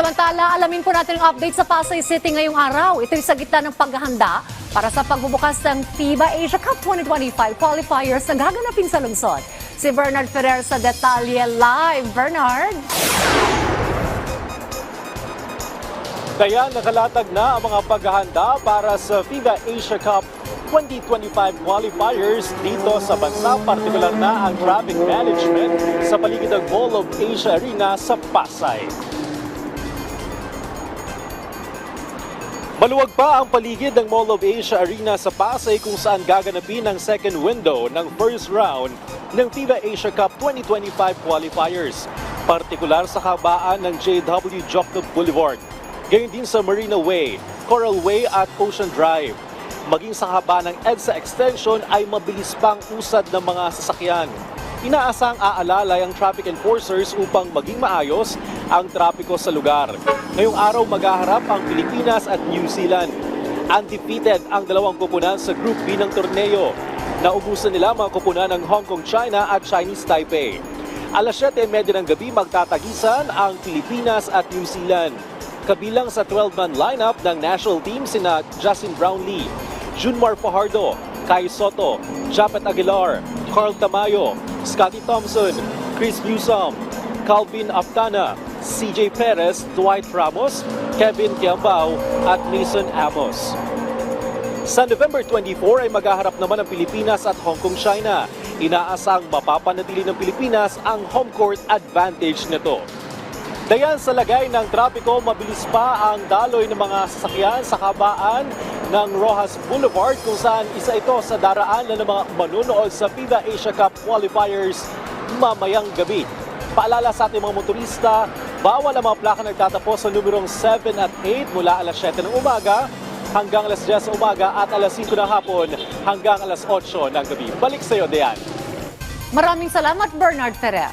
Samantala, alamin po natin ang update sa Pasay City ngayong araw. Ito'y sa gitna ng paghahanda para sa pagbubukas ng FIBA Asia Cup 2025 qualifiers na gaganapin sa lungsod. Si Bernard Ferrer sa Detalye Live. Bernard? Kaya nakalatag na ang mga paghahanda para sa FIBA Asia Cup 2025 qualifiers dito sa bansa, partikular na ang traffic management sa paligid ng Mall of Asia Arena sa Pasay. Maluwag pa ang paligid ng Mall of Asia Arena sa Pasay kung saan gaganapin ang second window ng first round ng FIBA Asia Cup 2025 qualifiers, partikular sa kabaan ng JW Joknob Boulevard. Gayon din sa Marina Way, Coral Way at Ocean Drive. Maging sa haba ng EDSA Extension ay mabilis pang usad ng mga sasakyan. Inaasang aalalay ang traffic enforcers upang maging maayos ang trapiko sa lugar. Ngayong araw maghaharap ang Pilipinas at New Zealand. Undefeated ang dalawang kupunan sa Group B ng torneo. Naubusan nila mga kupunan ng Hong Kong, China at Chinese Taipei. Alas 7.30 ng gabi magtatagisan ang Pilipinas at New Zealand. Kabilang sa 12-man lineup ng national team sina Justin Brownlee, Junmar Fajardo, Kai Soto, Japet Aguilar, Carl Tamayo, Scotty Thompson, Chris Newsom, Calvin Aftana, CJ Perez, Dwight Ramos, Kevin Kiambao at Mason Amos. Sa November 24 ay maghaharap naman ang Pilipinas at Hong Kong, China. Inaasang mapapanatili ng Pilipinas ang home court advantage nito. Dayan sa lagay ng trapiko, mabilis pa ang daloy ng mga sasakyan sa kabaan ng Rojas Boulevard kung saan isa ito sa daraanan ng mga manunood sa FIBA Asia Cup qualifiers mamayang gabi. Paalala sa ating mga motorista, bawal ang mga plaka nagtatapos sa numerong 7 at 8 mula alas 7 ng umaga hanggang alas 10 ng umaga at alas 5 ng hapon hanggang alas 8 ng gabi. Balik sa iyo, Dean. Maraming salamat, Bernard Ferrer.